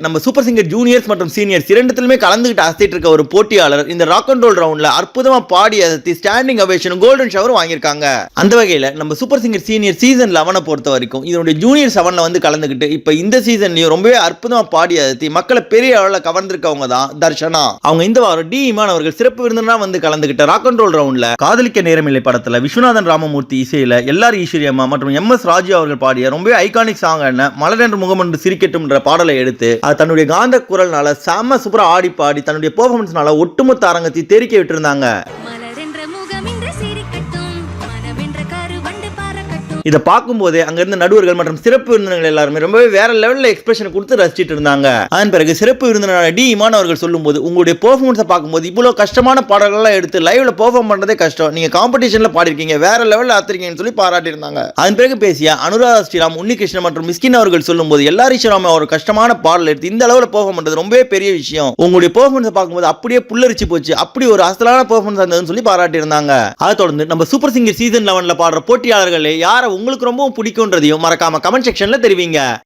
நம்ம super singer juniors மற்றும் seniors இரண்டுத்திலுமே கலந்துகிட்டு அசைட்டு இருக்க ஒரு போட்டியாளர் இந்த ராக் அண்ட் ரோல் ரவுண்ட்ல அற்புதமா பாடி அசத்தி ஸ்டாண்டிங் அவேஷன் கோல்டன் ஷவர் வாங்கியிருக்காங்க. அந்த வகையில நம்ம சூப்பர் சிங்கர் சீனியர் சீசன் லெவனை பொறுத்த வரைக்கும் இதனுடைய ஜூனியர் செவன்ல வந்து கலந்துக்கிட்டு இப்போ இந்த சீசன்லயும் ரொம்பவே அற்புதமா பாடி அசத்தி மக்களை பெரிய அளவில் கவர்ந்திருக்கவங்க தான் தர்ஷனா. அவங்க இந்த வாரம் டி இமான் அவர்கள் சிறப்பு விருந்தினா வந்து கலந்துகிட்ட ராக் அண்ட் ரோல் ரவுண்ட்ல காதலிக்க நேரமில்லை படத்துல விஸ்வநாதன் ராமமூர்த்தி இசையில எல்லார் ஈஸ்வரி அம்மா மற்றும் எம் எஸ் ராஜு அவர்கள் பாடிய ரொம்பவே ஐகானிக் சாங் என்ன மலரென்று முகம் என்று சிரிக்கட்டும்ன்ற பாடலை எடுத்து தன்னுடைய காந்த குரல்னால செம சூப்பரா ஆடி பாடி தன்னுடைய பெர்ஃபார்மன்ஸ்னால ஒட்டுமொத்த அரங்கத்தை தெரிக்க விட்டுருந்தாங்க. இதை பார்க்கும்போதே அங்கிருந்து நடுவர்கள் மற்றும் சிறப்பு விருந்தினர்கள் எல்லாருமே ரொம்பவே வேற லெவல்ல எக்ஸ்பிரஷன் கொடுத்து ரசிச்சிட்டு இருந்தாங்க. அதன் பிறகு சிறப்பு விருந்தினரான டி இமான் அவர்கள் சொல்லும்போது உங்களுடைய பெர்ஃபார்மன்ஸை பார்க்கும்போது இவ்வளவு கஷ்டமான பாடல்கள்லாம் எடுத்து லைவ்ல பெர்ஃபார்ம் பண்றதே கஷ்டம். நீங்க காம்படிஷனில் பாடிருக்கீங்க வேற லெவலில் ஆத்திருக்கீங்கன்னு சொல்லி பாராட்டியிருந்தாங்க. அதன் பிறகு பேசிய அனுராதா ஸ்ரீராம் உன்னிகிருஷ்ணன் மற்றும் மிஸ்கின் அவர்கள் சொல்லும்போது எல்லாரும் ஈஸ்வராம ஒரு கஷ்டமான பாடல் எடுத்து இந்த அளவில் பெர்ஃபார்ம் பண்றது ரொம்பவே பெரிய விஷயம். உங்களுடைய பெர்ஃபார்மன்ஸை பார்க்கும்போது அப்படியே புல்லரிச்சு போச்சு. அப்படி ஒரு அசலான பெர்ஃபார்மன்ஸ் இருந்ததுன்னு சொல்லி பாராட்டியிருந்தாங்க. அதை தொடர்ந்து நம்ம சூப்பர் சிங்கர் சீசன் லெவன்ல பாடுற போட்டியாளர்களே யாரை உங்களுக்கு ரொம்பவும் பிடிக்கும்ன்றதையும் மறக்காம கமெண்ட் செக்ஷன்ல தெரிவிங்க.